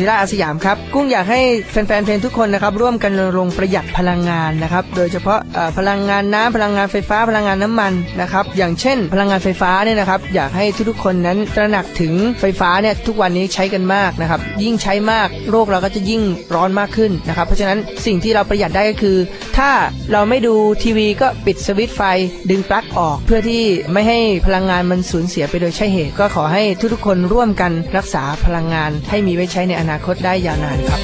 ศิราอาสยามครับ กุ้งอยากให้แฟนๆเพลงทุกคนนะครับร่วมกันลงประหยัดพลังงานนะครับโดยเฉพาะเอ่อพลังงานน้ำพลังงานไฟฟ้าพลังงานน้ำมันนะครับอย่างเช่น พลังงานไฟฟ้าเนี่ยนะครับอยากให้ทุกๆคนนั้นตระหนักถึงไฟฟ้าเนี่ยทุกวันนี้ใช้กันมากนะครับยิ่งใช้มากโลกเราก็จะยิ่งร้อนมากขึ้นนะครับเพราะฉะนั้นสิ่งที่เราประหยัดได้ก็คือถ้าเราไม่ดูทีวีก็ปิดสวิตช์ไฟดึงปลั๊กออก เพื่อที่ไม่ให้พลังงานมันสูญเสียไปโดยใช่เหตุ ก็ขอให้ทุกๆคนร่วมกันรักษาพลังงาน ให้มีไว้ใช้ในอนาคตได้ยาวนานครับ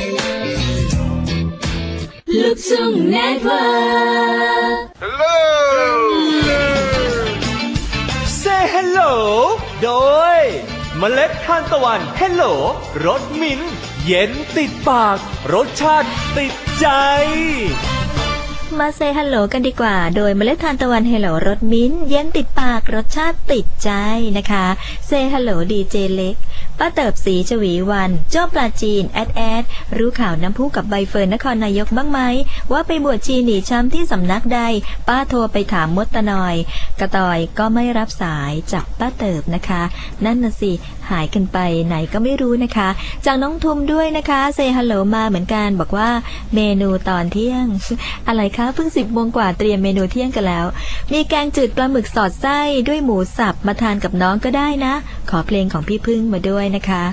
ลูกทุ่งเน็ตเวิร์ก Hello! Say Hello โดย เมล็ดทานตะวัน Hello รสมิ้นท์เย็นติดปาก รสชาติติดใจ มาเซฮัลโหลกันดีกว่า โดยเมล็ดทานตะวันเฮลโลรสมิ้นท์เย็นติดปากรสชาติติดใจนะคะ เซฮัลโหลดีเจเล็ก ป้าเติบสีชวีวันเจ้าปลาจีนแอดแอดรู้ข่าวน้ำพุกับใบเฟิร์นนครนายกบ้างไหม ว่าไปบวชชีหนีช้ำที่สำนักใด ป้าโทรไปถามมดตะนอย กระตอยก็ไม่รับสายจากป้าเติบนะคะ นั่นน่ะสิ หายกันไปไหนก็ไม่รู้นะคะ จากน้องทุมด้วยนะคะเซฮัลโหลมาเหมือนกันบอกว่าเมนูตอนเที่ยง อะไรคะเพิ่งสิบโมงกว่าเตรียมเมนูเที่ยงกันแล้ว มีแกงจืดปลาหมึกสอดไส้ด้วยหมูสับมาทานกับน้องก็ได้นะ ขอเพลงของพี่พึ่งมาด้วยนะคะ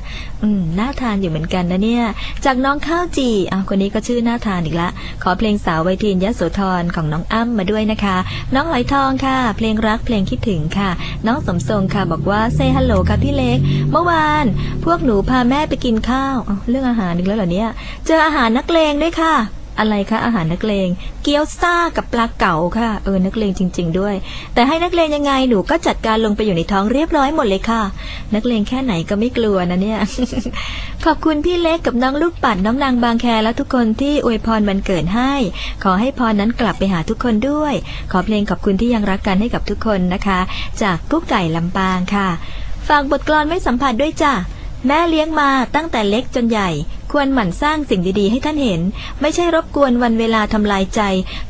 อืมน่าทานอยู่เหมือนกันนะเนี่ย จากน้องข้าวจีอ้าวคนนี้ก็ชื่อน่าทานอีกละ ขอเพลงสาวไวยทีนยโสธรของน้องอ้ำมาด้วยนะคะ น้องหอยทองค่ะ เพลงรักเพลงคิดถึงค่ะ น้องสมทรงค่ะ บอกว่าเซฮัลโหลค่ะพี่เล็ก เมื่อวาน พวกหนูพาแม่ไปกินข้าวเรื่องอาหารอีกแล้วเหรอเนี่ย เจออาหารนักเลงด้วยค่ะ อะไรคะอาหารนักเลง เกี๊ยวซ่ากับปลาเก๋าค่ะ เออนักเลงจริง ๆ ด้วย แต่ให้นักเลงยังไงหนูก็จัดการลงไปอยู่ในท้องเรียบร้อยหมดเลยค่ะ นักเลงแค่ไหนก็ไม่กลัวนะเนี่ย ขอบคุณพี่เล็กกับน้องลูกปัดน้องนางบางแคและทุกคนที่อวยพรวันเกิดให้ ขอให้พรนั้นกลับไปหาทุกคนด้วย ขอเพลงขอบคุณที่ยังรักกันให้กับทุกคนนะคะ จากกุ๊กไก่ลำปางค่ะ ฝากบทกลอนไม่สัมผัสด้วยจ้ะแม่เลี้ยงมาตั้งแต่เล็กจนใหญ่ ควรหมั่นสร้างสิ่งดีๆ ให้ท่านเห็น ไม่ใช่รบกวนวันเวลาทำลายใจ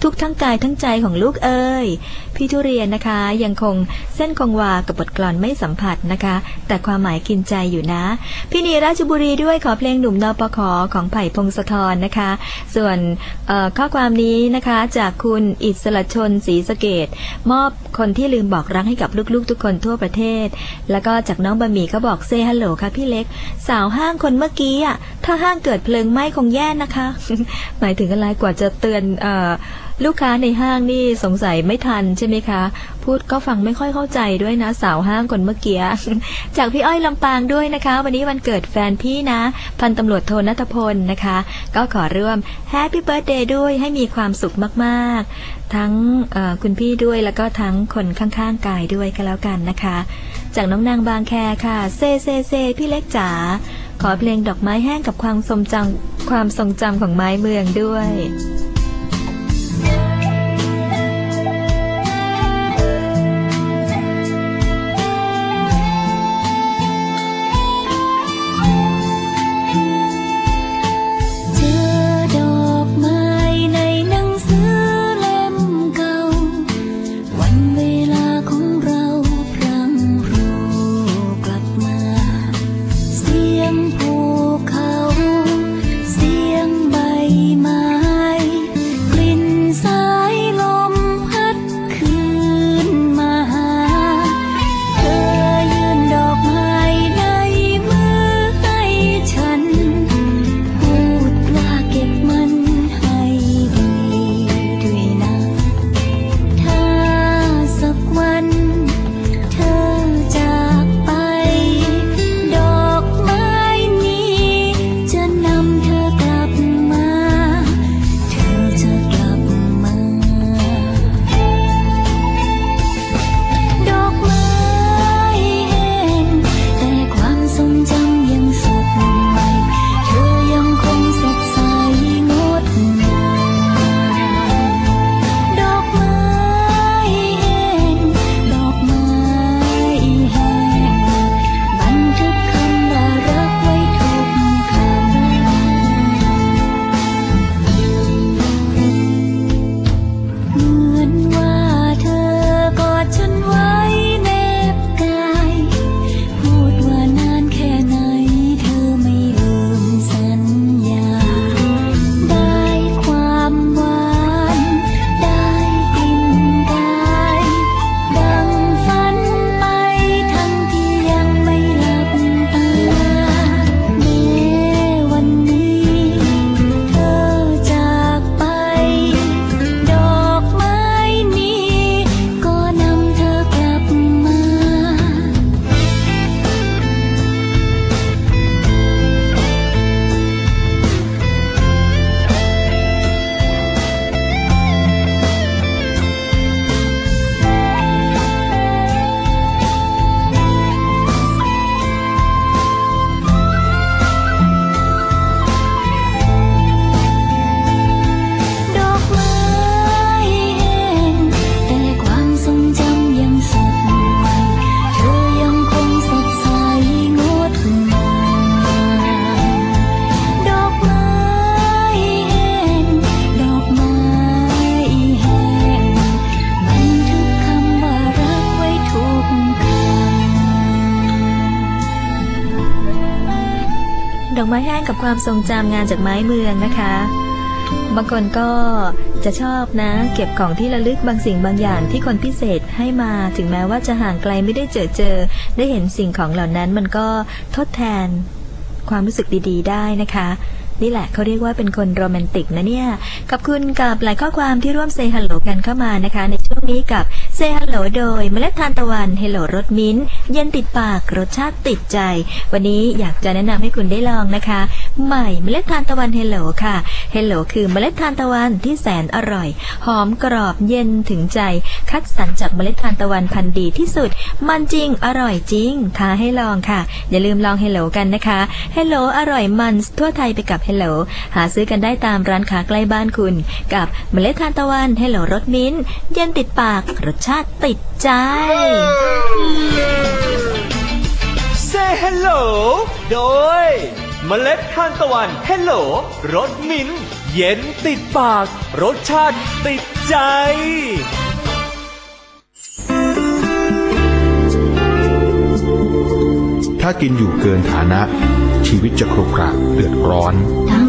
ทุกทั้งกายทั้งใจของลูกเอ้ยพี่ทุเรียนนะคะยังคงเส้นคงวากับบทกลอนไม่สัมผัสนะคะ แต่ความหมายกินใจอยู่นะ พี่นีราชบุรีด้วยขอเพลงหนุ่มนปขอของไผ่พงศธรนะคะ ส่วนข้อความนี้นะคะจากคุณอิสระชนศรีสะเกดมอบคนที่ลืมบอกรักให้กับลูกๆ ทุกคนทั่วประเทศ แล้วก็จากน้องบะหมี่ก็บอกเซฮัลโหลค่ะพี่เล็ก สาวห้างคนเมื่อกี้อะถ้าห้างเกิดเพลิงไหม้คงแย่นะคะ หมายถึงอะไรกว่าจะเตือนอลูกค้าในห้างนี่สงสัยไม่ทันใช่ไหมคะ พูดก็ฟังไม่ค่อยเข้าใจด้วยนะสาวห้างคนเมื่อกี้จากพี่อ้อยลำปางด้วยนะคะ วันนี้วันเกิดแฟนพี่นะ พันตำรวจโทนัทพลนะคะ ก็ขอร่วมแฮปปี้เบิร์ดเดย์ด้วยให้มีความสุขมากๆ ทั้งคุณพี่ด้วยแล้วก็ทั้งคนข้างๆกายด้วยก็แล้วกันนะคะ จากน้องนางบางแคค่ะเซเซเซพี่เล็กจ๋า ขอเพลงดอกไม้แห้งกับความทรงจำความทรงจำของไม้เมืองด้วย ดอกไม้แห้งกับความทรงจำงานจากไม้เมืองนะคะ บางคนก็จะชอบนะ เก็บของที่ระลึกบางสิ่งบางอย่างที่คนพิเศษให้มาถึงแม้ว่าจะห่างไกลไม่ได้เจอเจอ ได้เห็นสิ่งของเหล่านั้นมันก็ทดแทนความรู้สึกดีๆ ได้นะคะนี่แหละเขาเรียกว่าเป็นคนโรแมนติกนะเนี่ย ขอบคุณกับหลายข้อความที่ร่วมเซฮัลโหลกันเข้ามานะคะ ในช่วงนี้กับ เซฮัลโหลโดยเมล็ดทานตะวันเฮลโลรสมิ้นท์เย็นติดปากรสชาติติดใจ วันนี้อยากจะแนะนำให้คุณได้ลองนะคะ ใหม่เมล็ดทานตะวันเฮลโลค่ะเฮลโลคือเมล็ดทานตะวันที่แสนอร่อย หอมกรอบเย็นถึงใจ คัดสรรจากเมล็ดทานตะวันพันธุ์ดีที่สุด มันจริงอร่อยจริงท้าให้ลองค่ะ อย่าลืมลองเฮลโลกันนะคะเฮลโลอร่อยมันทั่วไทยไปกับเฮลโลหาซื้อกันได้ตามร้านค้าใกล้บ้านคุณ กับเมล็ดทานตะวันเฮลโลรสมิ้นท์เย็นติดปากรสชาติติดใจ Say hello โดย เมล็ดทานตะวัน Hello รสมิ้นท์เย็นติดปาก รสชาติติดใจ ถ้ากินอยู่เกินฐานะ ชีวิตจะครุขระเดือดร้อน ทั้ง